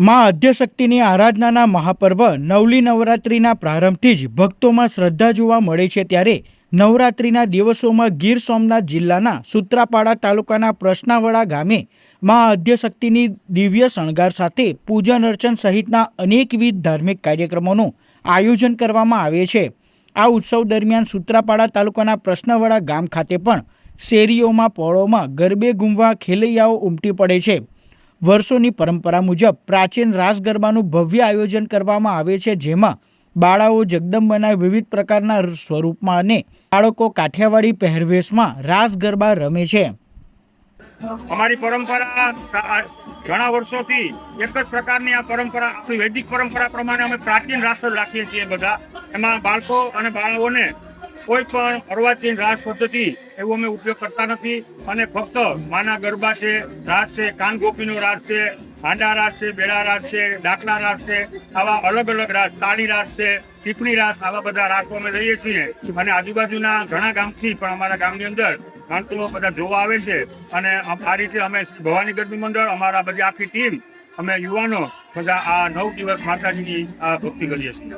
માં આદ્યશક્તિની આરાધનાના મહાપર્વ નવલી નવરાત્રિના પ્રારંભથી જ ભક્તોમાં શ્રદ્ધા જોવા મળે છે ત્યારે નવરાત્રિના દિવસોમાં ગીર સોમનાથ જિલ્લાના સૂત્રાપાડા તાલુકાના પ્રશ્નાવડા ગામે માં આદ્યશક્તિની દિવ્ય શણગાર સાથે પૂજન અર્ચન સહિતના અનેકવિધ ધાર્મિક કાર્યક્રમોનું આયોજન કરવામાં આવે છે. આ ઉત્સવ દરમિયાન સૂત્રાપાડા તાલુકાના પ્રશ્નવાડા ગામ ખાતે પણ શેરીઓમાં, પોળોમાં ગરબે ઘૂમવા ખેલૈયાઓ ઉમટી પડે છે. વર્ષોની પરંપરા મુજબ પ્રાચીન રાસ ગરબાનું ભવ્ય આયોજન કરવામાં આવે છે, જેમાં બાળાઓ જગદંબાના વિવિધ પ્રકારના સ્વરૂપમાં અને બાળકો કાઠિયાવાડી પહેરવેશમાં રાસ ગરબા રમે છે. અમારી પરંપરા ઘણા વર્ષોથી એક જ પ્રકારની આ પરંપરા, આપણી વૈદિક પરંપરા પ્રમાણે અમે પ્રાચીન રાસ રાખીએ છીએ બધા. એમાં બાળકો અને બાળાઓને કોઈ પણ અર્વાચીન રાસ પદ્ધતિ એવો અમે ઉપયોગ કરતા નથી. અને ફક્ત માના ગરબા છે રાસ છે, કાનગોપીનો રાસ છે, હાંડા રાસ છે, બેડા રાસ છે, ડાકલા રાસ છે, આવા અલગ અલગ રાસ તાળી રાસ છે ટીપણી રાસ આવા બધા રાસો અમે લઈએ છીએ. અને આજુબાજુના ઘણા ગામથી પણ અમારા ગામની અંદર માણસો બધા જોવા આવે છે. અને આ રીતે અમે ભવાની ગરબી મંડળ, અમારા બધી આખી ટીમ, અમે યુવાનો બધા આ નવ દિવસ માતાજીની આ ભક્તિ કરીએ છીએ.